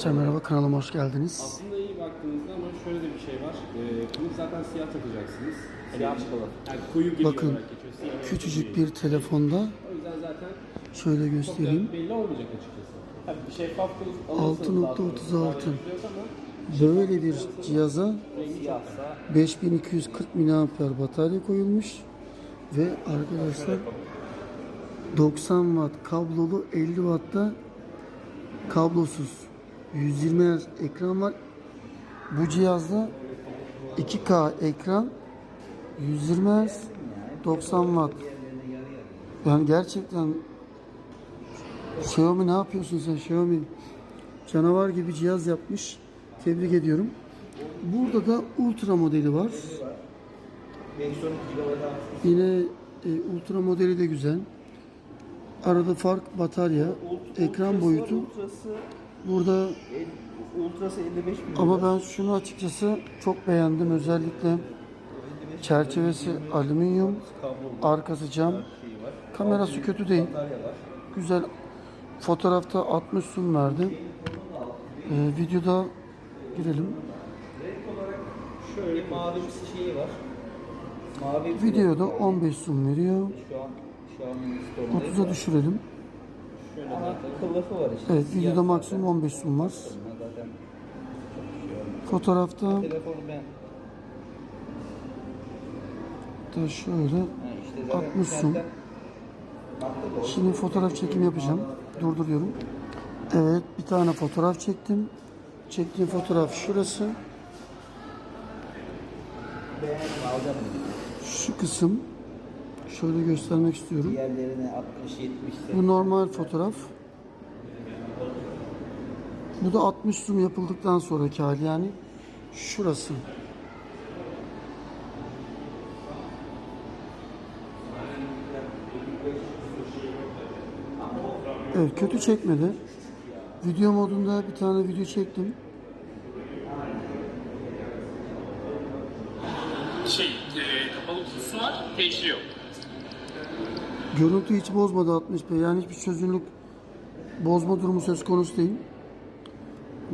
Arkadaşlar merhaba kanalıma hoş geldiniz. Aslında iyi baktığınızda ama şöyle de bir şey var. Ee, kılıf zaten siyah takacaksınız. Siyah kılıf. Yani koyu gri Bakın, geçiyor. Siyah Küçücük bir telefonda O yüzden zaten şöyle çok göstereyim. da belli olmayacak açıkçası. Tabii bir şeffaf kılıf alırsanız daha 6.36. sonra daha iyi ama Böyle bir cihaza siyahsa 5240 mAh batarya koyulmuş ve arkadaşlar 90 watt kablolu 50 watt da kablosuz 120 Hz ekran var. Bu cihazda 2K ekran 120 Hz 90 watt. Yani gerçekten Xiaomi ne yapıyorsun sen Xiaomi? Canavar gibi cihaz yapmış. Tebrik ediyorum. Burada da ultra modeli var. Yine e, ultra modeli de güzel. Arada fark batarya, ekran boyutu. Burada ultrası 55 bin ama ben şunu açıkçası çok beğendim. Özellikle çerçevesi alüminyum, arkası cam. Kamerası kötü değil. Güzel. Fotoğrafta 60 zoom verdi. Ee, videoda girelim. Şöyle mavi bir şeyi var. Mavi Videoda 15 zoom veriyor. şu an şu an store'da. 30'a düşürelim. Ama kılıfı var işte. Evet videoda maksimum 15 zoom var. Fotoğrafta Telefonu ben da şöyle ha işte zaten 60 zoom. Şimdi fotoğraf çekimi yapacağım. Durduruyorum. Evet bir tane fotoğraf çektim. Çektiğim fotoğraf şurası. Şu kısım. Şöyle göstermek istiyorum. Diğerlerine 60 70 Bu normal fotoğraf. Bu da 60 zoom yapıldıktan sonraki hali yani şurası. Evet kötü çekmedi. Video modunda bir tane video çektim. şey, e, kapalı kutusu var, teşhiri yok. Görüntü hiç bozmadı 60p. Yani hiçbir çözünürlük bozma durumu söz konusu değil.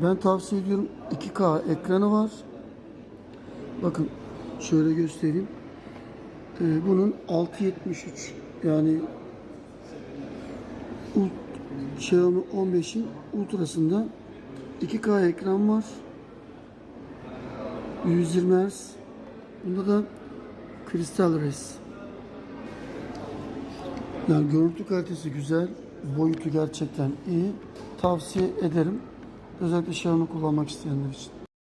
Ben tavsiye ediyorum. 2K ekranı var. Bakın şöyle göstereyim. Ee, bunun 673 yani Xiaomi 15'in ultrasında 2K ekran var. 120 Hz. Bunda da Crystal Res. Yani görüntü kalitesi güzel, boyutu gerçekten iyi. Tavsiye ederim. Özellikle Xiaomi kullanmak isteyenler için.